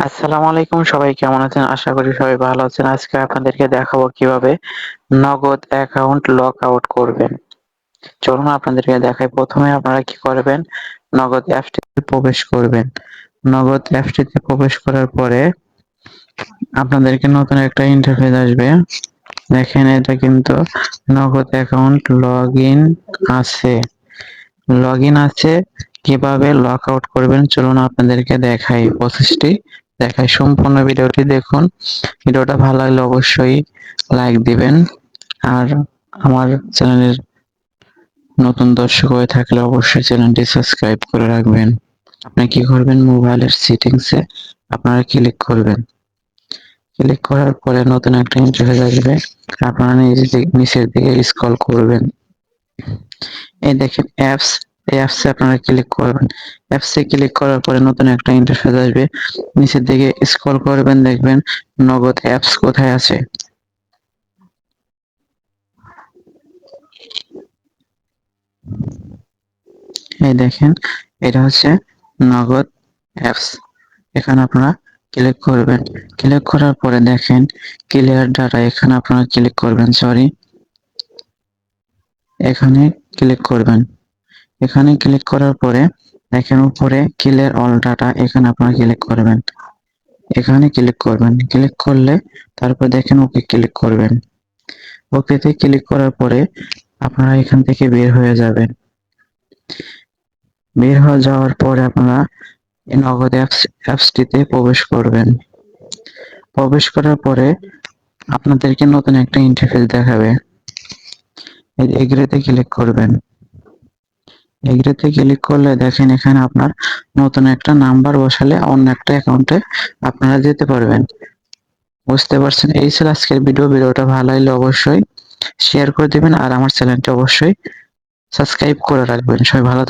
আসসালামু আলাইকুম, সবাই কেমন আছেন? আশা করি সবাই ভালো আছেন। আজকে আপনাদেরকে দেখাবো কীভাবে নগদ অ্যাকাউন্ট লক আউট করবেন। চলুন আপনাদেরকে দেখাই। প্রথমে আপনারা কি করবেন? নগদ অ্যাপসটিতে প্রবেশ করবেন। নগদ অ্যাপসটিতে প্রবেশ করার পরে আপনাদেরকে নতুন একটা ইন্টারফেস আসবে। দেখেন, এটা কিন্তু নগদ অ্যাকাউন্ট লগ ইন আছে। লগ ইন আছে। কীভাবে লক আউট করবেন? চলুন আপনাদেরকে দেখাই প্রসেসটি দেখাই সম্পূর্ণ ভিডিওটি দেখুন। ভিডিওটা ভালো লাগলে অবশ্যই লাইক দিবেন। আর আমার চ্যানেলের নতুন দর্শক হয়ে থাকলে অবশ্যই চ্যানেলটি সাবস্ক্রাইব করে রাখবেন। আপনি কি করবেন? মোবাইলের সেটিংসে আপনারা ক্লিক করবেন। ক্লিক করার পরে নতুন একটা ইন্টারফেস আসবে। আপনারা নিচের দিকে স্ক্রল করবেন। এই দেখেন অ্যাপস এই অ্যাপসে আপনারা ক্লিক করবেন। অ্যাপসে ক্লিক করার পরে নতুন একটা ইন্টারফেস আসবে। নিচের দিকে স্ক্রল করবেন, দেখবেন নগদ অ্যাপস কোথায় আছে। এই দেখেন, এটা হচ্ছে নগদ অ্যাপস এখানে আপনারা ক্লিক করবেন। ক্লিক করার পরে দেখেন ক্লিয়ার ডাটা এখানে আপনারা ক্লিক করবেন সরি এখানে ক্লিক করবেন। এখানে ক্লিক করার পরে দেখেন উপরে কিলের অল ডাটা এখানে আপনারা ক্লিক করবেন। এখানে ক্লিক করবেন। ক্লিক করলে তারপর দেখেন ওকে ক্লিক করবেন। ওকেতে ক্লিক করার পরে আপনারা এখান থেকে বের হয়ে যাবেন। বের হয়ে যাওয়ার পরে আপনারা নগদ অ্যাপস অ্যাপসটিতে প্রবেশ করবেন। প্রবেশ করার পরে আপনাদেরকে নতুন একটা ইন্টারফেস দেখাবে। এগ্রেতে ক্লিক করবেন। এগ্রিতে ক্লিক করলে দেখেন এখানে আপনার নতুন একটা নাম্বার বসালে অন্য একটা অ্যাকাউন্টে আপনারা যেতে পারবেন। বুঝতে পারছেন? এই ছিল আজকের ভিডিও ভিডিওটা ভালো লাগলে অবশ্যই শেয়ার করে দেবেন আর আমার চ্যানেলটা অবশ্যই সাবস্ক্রাইব করে রাখবেন। সবাই ভালো থাকবেন।